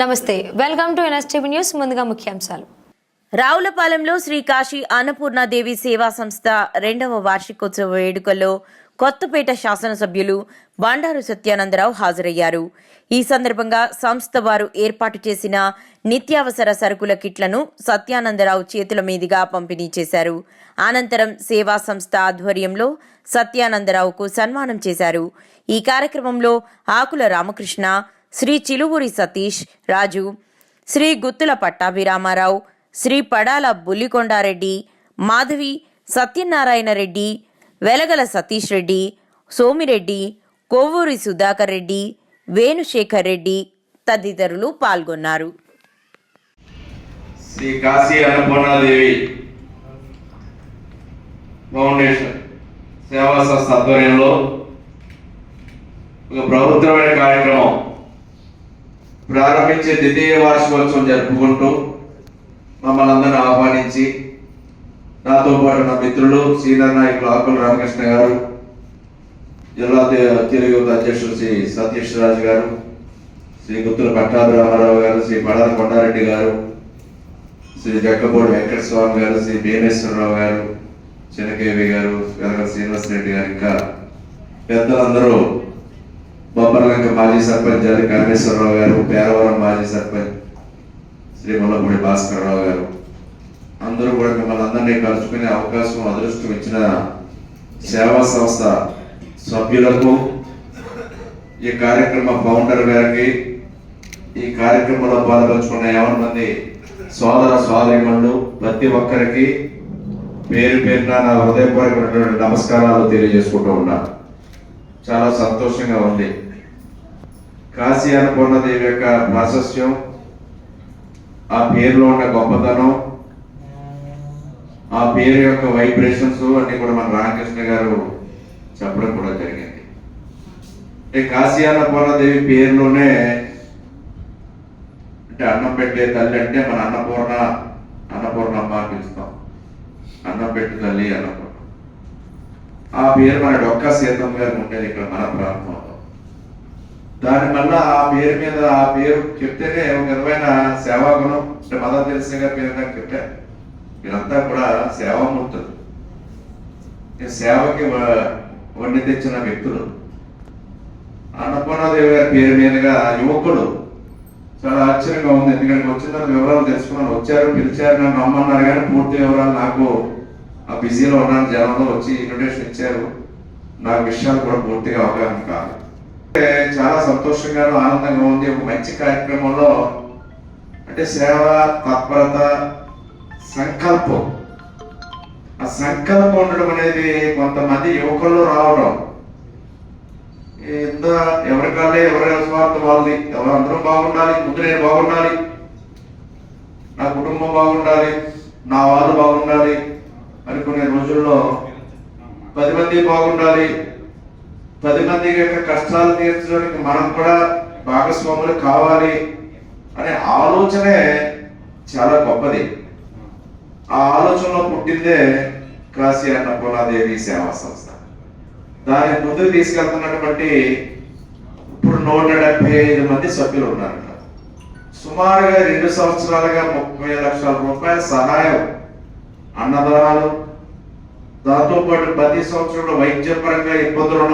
నమస్తే welcome to NSTV news ముందుగా ముఖ్యాంశాలు. రావులపాలెంలో శ్రీ కాశీ అన్నపూర్ణాదేవి సేవా సంస్థ రెండవ వార్షికోత్సవ వేడుకల్లో కొత్తపేట శాసనసభ్యులు బండారు సత్యానందరావు హాజరయ్యారు. ఈ సందర్భంగా సంస్థ వారు ఏర్పాటు చేసిన నిత్యావసర సరుకుల కిట్లను సత్యానందరావు చేతుల మీదుగా పంపిణీ చేశారు. అనంతరం సేవా సంస్థ ఆధ్వర్యంలో సత్యానందరావుకు సన్మానం చేశారు. ఈ కార్యక్రమంలో ఆకుల రామకృష్ణ శ్రీ చిలువూరి సతీష్ రాజు శ్రీ గుత్తుల పట్టాభిరామారావు శ్రీ పడాల బుల్లికొండారెడ్డి మాధవి సత్యనారాయణ రెడ్డి వెలగల సతీష్ రెడ్డి సోమిరెడ్డి కొవ్వూరి సుధాకర్ రెడ్డి వేణుశేఖర్ రెడ్డి తదితరులు పాల్గొన్నారు. శ్రీ కాశీ అన్నపూర్ణాదేవి ఫౌండేషన్ సేవా సంస్థ ఆధ్వర్యంలో ఒక ప్రభుత్వమైన కార్యక్రమం ప్రారంభించే ద్వితీయ వార్షికోత్సవం జరుపుకుంటూ మమ్మల్ని అందరిని ఆహ్వానించి నాతో పాటు నా మిత్రులు సీనియర్ నాయకులు ఆకుల రామకృష్ణ గారు జిల్లా తెలుగు అధ్యక్షుడు శ్రీ సతీష్ రాజు గారు శ్రీ గుత్తుల పట్టాభిరామారావు గారు శ్రీ పడాల కొండారెడ్డి గారు శ్రీ జక్కబోడి వెంకట స్వామి గారు శ్రీ భీమేశ్వరరావు గారు చెనకేవి గారు వెనక శ్రీనివాస్ రెడ్డి గారు ఇంకా పెద్దలందరూ బొబ్బర్లంక మాజీ సర్పంచ్ జాతి కామేశ్వరరావు గారు పేరవరం మాజీ సర్పంచ్ శ్రీ ముల్లపూడి భాస్కర్ రావు గారు. అందరూ కూడా మిమ్మల్ని అందరినీ కలుసుకునే అవకాశం అదృష్టం ఇచ్చిన సేవా సంస్థ సభ్యులకు ఈ కార్యక్రమ ఫౌండర్ గారికి ఈ కార్యక్రమంలో పాల్పంచుకున్న యావన్ మంది సోదర సోదరిమణులు ప్రతి ఒక్కరికి పేరు పేరున నా హృదయపూర్వకమైనటువంటి నమస్కారాలు తెలియజేసుకుంటూ ఉన్నా. చాలా సంతోషంగా ఉంది. కాశీ అన్నపూర్ణదేవి యొక్క ప్రాశస్యం ఆ పేరులో ఉన్న గొప్పతనం ఆ పేరు యొక్క వైబ్రేషన్స్ అన్ని కూడా మన రామకృష్ణ గారు చెప్పడం కూడా జరిగింది. అంటే కాశీ అన్నపూర్ణదేవి పేరులోనే అంటే అన్నం పెట్టే తల్లి అంటే మన అన్నపూర్ణ అన్నపూర్ణమ్మ అని పిలుస్తాం. అన్నం పెట్టే తల్లి అన్నపూర్ణ. ఆ పేరు మన డొక్క సీతమ్మ గారికి ఉండేది ఇక్కడ మన ప్రాంతంలో. దాని వల్ల ఆ పేరు మీద ఆ పేరు చెప్తేనే ఒక విధమైన సేవాగుణం అంటే మదర్ తెలిసే గారి పేరు నాకు చెప్పారు. వీరంతా కూడా సేవామూర్తులు. సేవకి వండి తెచ్చిన వ్యక్తులు. అన్నపూర్ణాదేవి గారి పేరు మీదుగా యువకులు చాలా ఆశ్చర్యంగా ఉంది. ఎందుకంటే వచ్చిన తర్వాత వివరాలు తెలుసుకున్నాను. వచ్చారు పిలిచారు నన్ను రమ్మన్నారు కానీ పూర్తి వివరాలు నాకు ఆ బిజీలో ఉన్నాను. జనంలో వచ్చి ఇన్విటేషన్ ఇచ్చారు. నాకు విషయాలు కూడా పూర్తిగా అవగాహన కాదు చాలా సంతోషంగా ఆనందంగా ఉంది. ఒక మంచి కార్యక్రమంలో అంటే సేవ తత్పరత సంకల్పం. ఆ సంకల్పం ఉండడం అనేది కొంతమంది యువకుల్లో రావడం. ఎంత ఎవరికాలే ఎవరి స్వార్థం వాళ్ళది. ఎవరు అందరం బాగుండాలి ముందు నేను బాగుండాలి. నా కుటుంబం బాగుండాలి నా వాళ్ళు బాగుండాలి. అనుకునే రోజుల్లో పది మంది బాగుండాలి. పది మంది యొక్క కష్టాలు తీర్చడానికి మనం కూడా భాగస్వాములు కావాలి అనే ఆలోచనే చాలా గొప్పది. ఆ ఆలోచనలో పుట్టిందే కాశీ అన్నపూర్ణాదేవి సేవా సంస్థ. దాన్ని ముందుకు తీసుకెళ్తున్నటువంటి ఇప్పుడు నూట డెబ్బై ఐదు మంది సభ్యులు ఉన్నారట. సుమారుగా రెండు సంవత్సరాలుగా ముప్పై లక్షల రూపాయల సహాయం అన్నదానాలు దాంతోపాటు ప్రతి సంవత్సరంలో వైద్యపరంగా ఇబ్బందులు ఉన్న